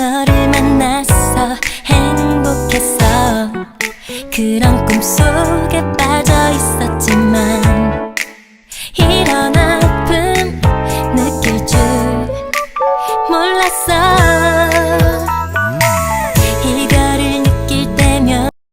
너를 만났어 행복했어 그런 꿈속에 빠져 있었지만 이런 아픔 느낄 줄 몰랐어.